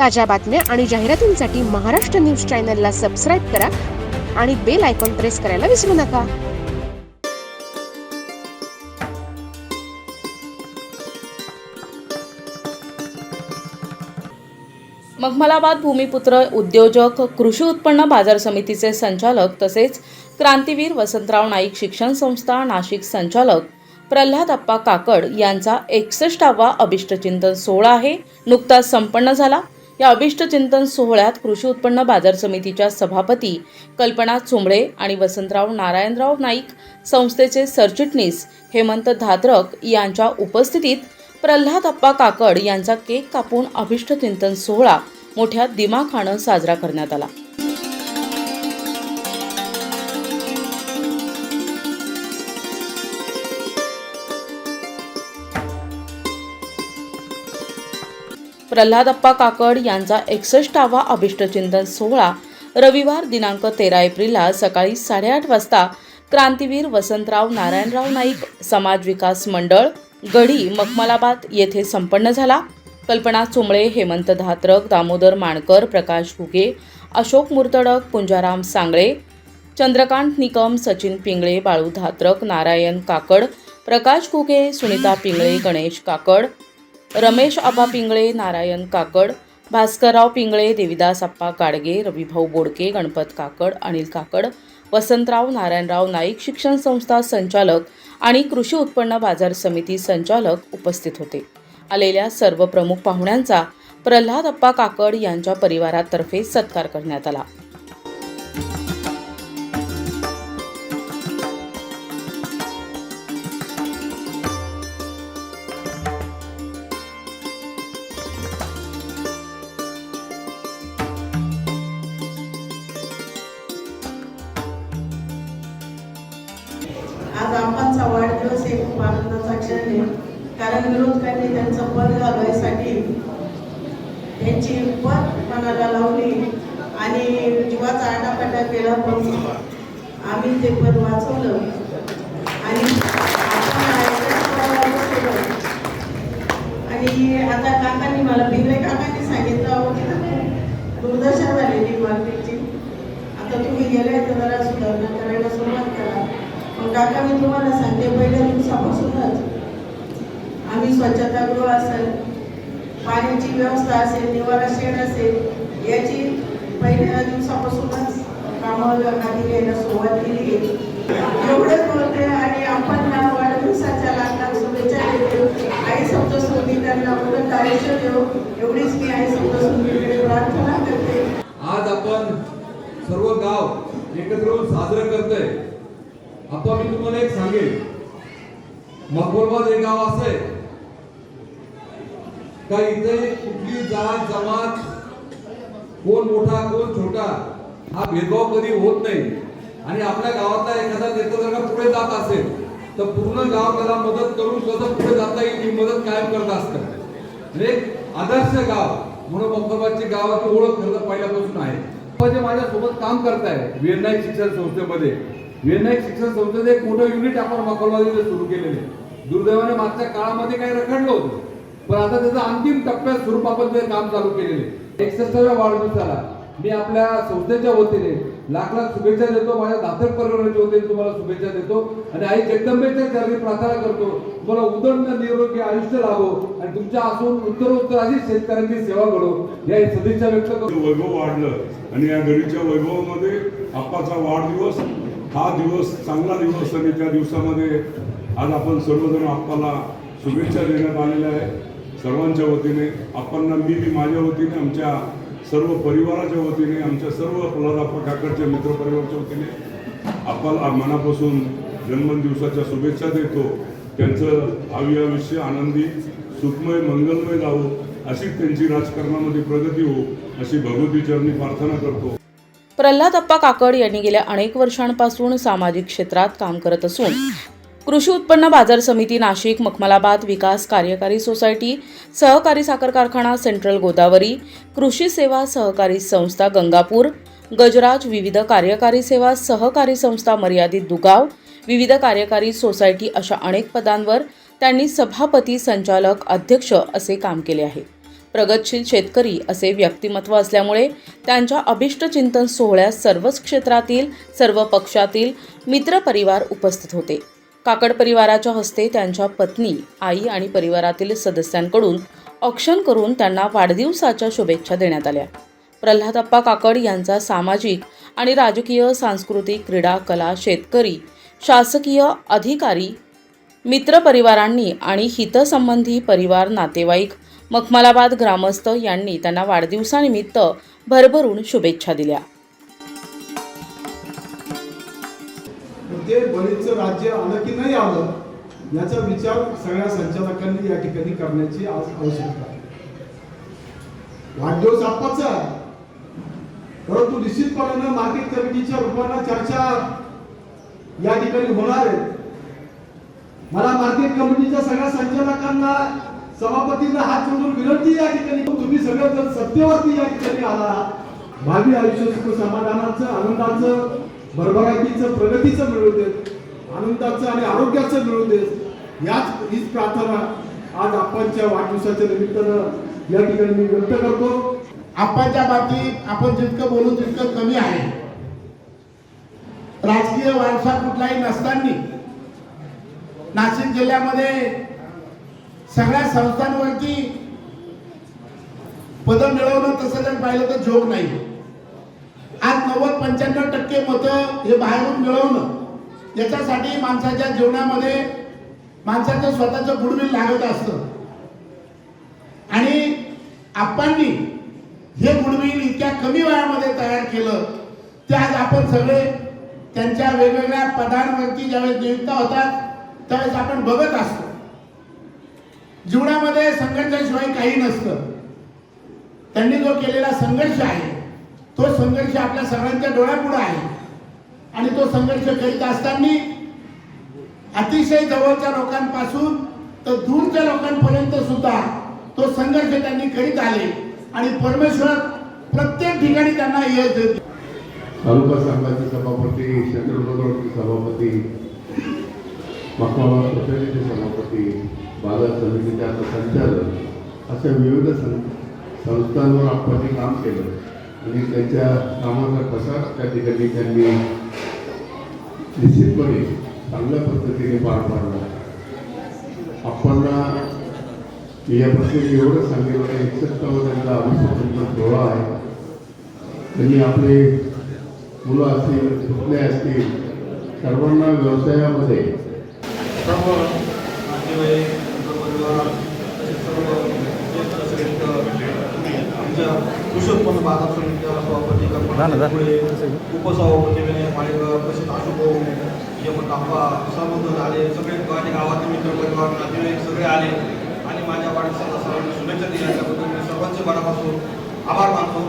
ताज्या बातम्या आणि जाहिरातींसाठी महाराष्ट्र न्यूज चॅनलला सबस्क्राईब करा आणि बेल आयकॉन प्रेस करायला विसरू नका. मखमलाबाद भूमिपुत्र उद्योजक कृषी उत्पन्न बाजार समितीचे संचालक तसेच क्रांतीवीर वसंतराव नाईक शिक्षण संस्था नाशिक संचालक प्रल्हाद अप्पा काकड यांचा एकसष्टावा अभिष्टचिंतन सोहळा आहे. नुकताच संपन्न झाला. या अभिष्ट चिंतन सोहळ्यात कृषी उत्पन्न बाजार समितीच्या सभापती कल्पना चुंबळे आणि वसंतराव नारायणराव नाईक संस्थेचे सरचिटणीस हेमंत धात्रक यांच्या उपस्थितीत प्रल्हाद अप्पा काकड यांचा केक कापून अभिष्ट चिंतन सोहळा मोठ्या दिमाखानं साजरा करण्यात आला. प्रल्हादप्पा काकड यांचा एकसष्टावा अभिष्टचिंतन सोहळा रविवार दिनांक तेरा एप्रिलला सकाळी साडेआठ वाजता क्रांतीवीर वसंतराव नारायणराव नाईक समाज विकास मंडळ गढी मखमलाबाद येथे संपन्न झाला. कल्पना चुंबळे हेमंत धात्रक दामोदर माणकर प्रकाश घुगे अशोक मुर्तडक पुंजाराम सांगळे चंद्रकांत निकम सचिन पिंगळे बाळू धात्रक नारायण काकड प्रकाश घुगे सुनीता पिंगळे गणेश काकड रमेश आबा पिंगळे नारायण काकड भास्करराव पिंगळे देविदास आप्पा काडगे रविभाऊ बोडके गणपत काकड अनिल काकड वसंतराव नारायणराव नाईक शिक्षण संस्था संचालक आणि कृषी उत्पन्न बाजार समिती संचालक उपस्थित होते. आलेल्या सर्व प्रमुख पाहुण्यांचा प्रल्हाद अप्पा काकड यांच्या परिवारातर्फे सत्कार करण्यात आला. आज आपांचा वाढदिवस एक खूप आनंदाचा क्षण आहे. कारण विरोधकांनी त्यांचं पद घालवायसाठी त्यांची पद मनाला लावली आणि जीवाचा आटापाटा केला पण आम्ही ते पद वाचवलं. आणि आणि आता काकांनी मला पिंगळे काकांनी सांगितलं होती की दुर्दशा झालेली मार्केटची आता तुम्ही गेले तर जरा सुधारणा करायला सुरुवात करा मग काका मी तुम्हाला सांगते पहिल्या दिवसापासूनच आम्ही स्वच्छतागृह असेल पाण्याची व्यवस्था असेल निवारा शेड असेल याची पहिल्या दिवसापासूनच कामावर आधी घ्यायला सुरुवात केली आहे. एवढंच बोलते आणि आपण या वाढदिवसाच्या लागणार शुभेच्छा देते. आई सप्तशृंगी त्यांना उलट आयुष्य देऊ एवढीच मी आई सप्तशृंगीकडे प्रार्थना करते. आज आपण सर्व गाव एकत्र येऊन साजरं करतोय. आता मी तुम्हाला एक सांगेन. मखमलबाद हे गाव असं आहे. का इथे कुठली जात जमात कोण मोठा कोण छोटा हा भेदभाव कधी होत नाही. आणि आपल्या गावातला एखादा नेता जर का पुढे जात असेल तर पूर्ण गाव त्याला मदत करून कसं पुढे जाता येईल ही मदत कायम करत असतं. म्हणजे एक आदर्श गाव म्हणून मखमलबादची गावाची ओळख खरं पहिल्यापासून आहे. जे माझ्यासोबत काम करताय वेरनाई शिक्षण संस्थेमध्ये विनायक शिक्षण संस्थेचं एक मोठं युनिट आपण मखमलबादमध्ये सुरू केलेलं? आहे दुर्दैवाने मागच्या काळामध्ये काही रखडलं होतं. पण आता त्याचा अंतिम टप्प्यात स्वरूप आपण ते काम चालू केलेले. आहे एकसष्टाव्या वाढदिवसाला मी आपल्या संस्थेच्या वतीने लाख लाख शुभेच्छा देतो. माझ्या दातक परिवाराच्या वतीने तुम्हाला शुभेच्छा देतो. आणि आई जगदंबेच्या चरणी प्रार्थना करतो. तुम्हाला उदंड निरोगी आयुष्य लाभो आणि तुमच्या असून उत्तर अशी शेतकऱ्यांची सेवा घडो. या सदिच्छा व्यक्त करतो. वैभव वाढलं आणि या घडीच्या वैभवामध्ये आप्पाचा वाढदिवस हा दिवस चांगला दिवस आणि त्या दिवसामध्ये आज आपण सर्वजण आप्पाला शुभेच्छा देण्यात आलेल्या आहे. सर्वांच्या वतीने आप्पांना मी मी माझ्या वतीने आमच्या सर्व परिवाराच्या वतीने आमच्या सर्व प्रल्हादाप्पा काकडच्या मित्रपरिवाराच्या वतीने आप्पाला मनापासून जन्मदिवसाच्या शुभेच्छा देतो. त्यांचं भावी आयुष्य आनंदी सुखमय मंगलमय जावो अशीच त्यांची राजकारणामध्ये प्रगती हो अशी भगवती चरणी प्रार्थना करतो. प्रल्हाद अप्पा काकड यांनी गेल्या अनेक वर्षांपासून सामाजिक क्षेत्रात काम करत असून कृषी उत्पन्न बाजार समिती नाशिक मखमलाबाद विकास कार्यकारी सोसायटी सहकारी साखर कारखाना सेंट्रल गोदावरी कृषी सेवा सहकारी संस्था गंगापूर गजराज विविध कार्यकारी सेवा सहकारी संस्था मर्यादित दुगाव विविध कार्यकारी सोसायटी अशा अनेक पदांवर त्यांनी सभापती संचालक अध्यक्ष असे काम केले आहे. प्रगतशील शेतकरी असे व्यक्तिमत्व असल्यामुळे त्यांच्या अभिष्ट चिंतन सोहळ्यात सर्वच क्षेत्रातील सर्व पक्षातील मित्रपरिवार उपस्थित होते. काकड परिवाराच्या हस्ते त्यांच्या पत्नी आई आणि परिवारातील सदस्यांकडून औक्षण करून त्यांना वाढदिवसाच्या शुभेच्छा देण्यात आल्या. प्रल्हादप्पा काकड यांचा सामाजिक आणि राजकीय सांस्कृतिक क्रीडा कला शेतकरी शासकीय अधिकारी मित्रपरिवारांनी आणि हितसंबंधी परिवार नातेवाईक मखमलाबाद ग्रामस्थ यांनी त्यांना वाढदिवसानिमित्त भरभरून शुभेच्छा दिल्या. ते बळीचं राज्य आलं की नाही आलं याचा विचार सगळ्या संचालकांनी या ठिकाणी करण्याची आज आवश्यकता आहे. वाढदिवस आपाचा आहे. परंतु निश्चितपणानं मार्केट कमिटीच्या रूपानं चर्चा या ठिकाणी होणार आहे. मला मार्केट कमिटीच्या सगळ्या संचालकांना सभापतींना हात जोडून विनंती या ठिकाणी. तुम्ही सगळं जर सत्तेवरती या ठिकाणी आला भावी आयुष्य सुख समाधानाचं आनंदाचं भरभराटीचं प्रगतीचं मिळू देत आनंदाचं आणि आरोग्याचं मिळू देत याच हीच प्रार्थना आज आपणच्या वाढदिवसाच्या निमित्तानं या ठिकाणी मी व्यक्त करतो. आपणच्या बाबतीत आपण जितकं बोलू तितकं कमी आहे. राजकीय वारसा कुठलाही नसताना नाशिक जिल्ह्यामध्ये सगळ्या संस्थांवरती पद मिळवणं तसं जर पाहिलं तर जोग नाही. आज नव्वद पंच्याण्णव टक्के मतं हे बाहेरून मिळवणं याच्यासाठी माणसाच्या जीवनामध्ये माणसाचं स्वतःचं गुडविल लागत असतं. आणि आपांनी हे गुडविल इतक्या कमी वयामध्ये तयार केलं ते आज आपण सगळे त्यांच्या वेगवेगळ्या पदांवरती ज्यावेळेस नियुक्त होतात त्यावेळेस आपण बघत असतो. जीवनामध्ये संघर्षाशिवाय काही नसतं. त्यांनी जो केलेला संघर्ष आहे तो संघर्ष आपल्या सगळ्यांच्या डोळ्यापुढे आहे. आणि तो संघर्ष करीत असताना अतिशय जवळच्या लोकांपासून तर दूरच्या लोकांपर्यंत सुद्धा तो संघर्ष त्यांनी करीत आले. आणि परमेश्वर प्रत्येक ठिकाणी त्यांना यश देते तालुका संघाचे सभापती शंकरपदावरचे सभापती सोसायटीचे सभापती बाजार समितीचे आता संचालक अशा विविध सं संस्थांवर आपण काम केलं. आणि त्यांच्या कामाचा प्रसार त्या ठिकाणी त्यांनी निश्चितपणे चांगल्या पद्धतीने पार पाडला. आपण या प्रसंगी एवढं सांगितलं की एकसष्टावर त्यांचा अभिषेक सोहळा आहे. त्यांनी आपले मुलं असतील पुतणे असतील सर्वांना व्यवसायामध्ये सर्व नातेवाईक मित्रपरिवार तसेच सर्व ज्येष्ठ श्रेष्ठ आमच्या कृषी उत्पन्न बाजार समितीच्या सभापती पुढे उपसभापती विनय माळेकर तसेच अशोक यमन काप्पा सर्वजण आले सगळे माझ्या गावातील मित्रपरिवार नातेवाईक सगळे आले. आणि माझ्या वाढदिवसाला सर्वांनी शुभेच्छा दिल्या. त्याबद्दल मी सर्वांचे मनापासून आभार मानतो.